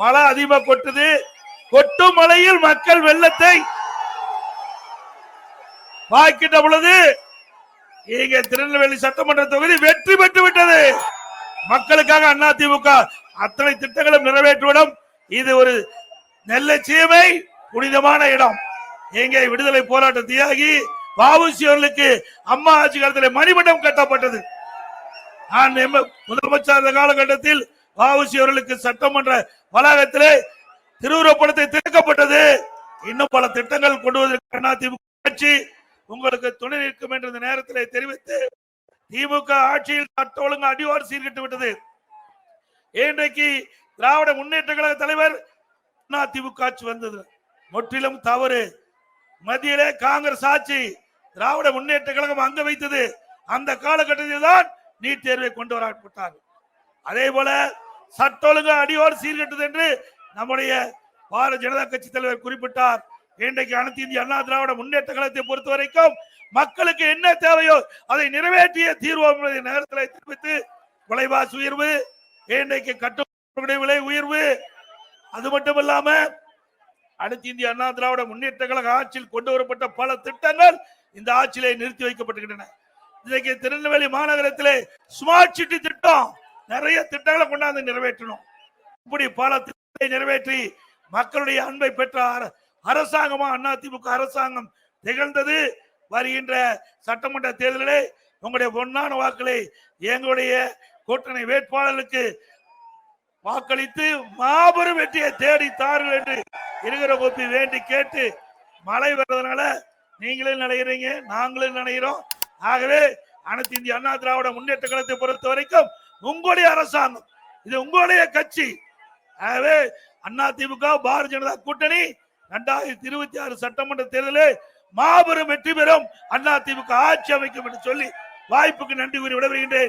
மழை அதிகமா கொட்டுது. கொட்டும் மழையில் மக்கள் வெள்ளத்தை வாய்க்கிட்ட பொழுது இங்க திருநெல்வேலி சட்டமன்ற தொகுதி வெற்றி பெற்று விட்டது. மக்களுக்காக அண்ணா திமுக அத்தனை திட்டங்களும் நிறைவேற்றுவிடும். இது ஒரு நெல்லை சீமை புனிதமான இடம். இங்கே விடுதலை போராட்ட தியாகி வாவுசி அவர்களுக்கு அம்மா ஆட்சி காலத்தில் மணிமண்டம் கட்டப்பட்டது. நான் முதலமைச்சர் காலகட்டத்தில் வாவுசி அவர்களுக்கு சட்டமன்ற வளாகத்திலே திருவுருவப்படத்தை திறக்கப்பட்டது. இன்னும் பல திட்டங்கள் கொண்டு வருவதற்கு அதிமுக ஆட்சி உங்களுக்கு துணை நிற்கும் என்ற இந்த நேரத்திலே தெரிவித்து திமுக ஆட்சியில் சட்ட ஒழுங்கு அடிவாறு சீர்கிட்டு விட்டது. இன்றைக்கு திராவிட முன்னேற்ற கழக தலைவர் அதிமுக ஆட்சி வந்தது. முற்றிலும் தவறு. மத்தியிலே காங்கிரஸ் ஆட்சி திராவிட முன்னேற்ற கழகம் அங்க வைத்தது. அந்த காலகட்டத்தில் தான் நீட் தேர்வை கொண்டு வரப்பட்டார் அதே போல சட்ட ஒழுங்கு அடியோடு சீர்கெட்டது என்று நம்முடைய பாரதிய ஜனதா கட்சி தலைவர் குறிப்பிட்டார். இன்றைக்கு அனைத்து இந்திய அண்ணா திராவிட முன்னேற்ற கழகத்தை பொறுத்த வரைக்கும் மக்களுக்கு என்ன தேவையோ அதை நிறைவேற்றிய தீர்வோம் நேரத்தில் தெரிவித்து விலைவாசி உயர்வு இன்றைக்கு கட்டுமான விலை உயர்வு. அது மட்டும் இல்லாம அனைத்து இந்திய அண்ணா திராவிட முன்னேற்ற கழக ஆட்சியில் கொண்டு வரப்பட்ட பல திட்டங்கள் இந்த ஆட்சியிலே நிறுத்தி வைக்கப்பட்டுகின்றன. இன்றைக்கு திருநெல்வேலி மாநகரத்திலே ஸ்மார்ட் சிட்டி திட்டம் நிறைய திட்டங்களை கொண்டாந்து நிறைவேற்றணும். இப்படி பல திட்டத்தை நிறைவேற்றி மக்களுடைய அன்பை பெற்ற அர- அரசாங்கமா அதிமுக அரசாங்கம் திகழ்ந்தது. வருகின்ற சட்டமன்ற தேர்தலிலே உங்களுடைய பொன்னான வாக்களை எங்களுடைய கூட்டணி வேட்பாளருக்கு வாக்களித்து மாபெரும் வெற்றியை தேடி தாருங்கள் என்று இருக்கிற கோப்பி வேண்டி கேட்டு மழை வர்றதுனால நீங்களும் நினைக்கிறீங்க நாங்களும் நினைக்கிறோம். ஆகவே அனைத்து இந்திய அண்ணா திராவிட முன்னேற்ற கழகத்தை பொறுத்த வரைக்கும் உங்களுடைய அரசாங்கம். இது உங்களுடைய கட்சி. ஆகவே அண்ணா திமுக பாரதிய ஜனதா கூட்டணி இரண்டாயிரத்தி இருபத்தி ஆறு சட்டமன்ற தேர்தலில் மாபெரும் வெற்றி பெறும் அண்ணா திமுக ஆட்சி அமைக்கும் என்று சொல்லி வாய்ப்புக்கு நன்றி கூறி விடைபெறுகின்றேன்.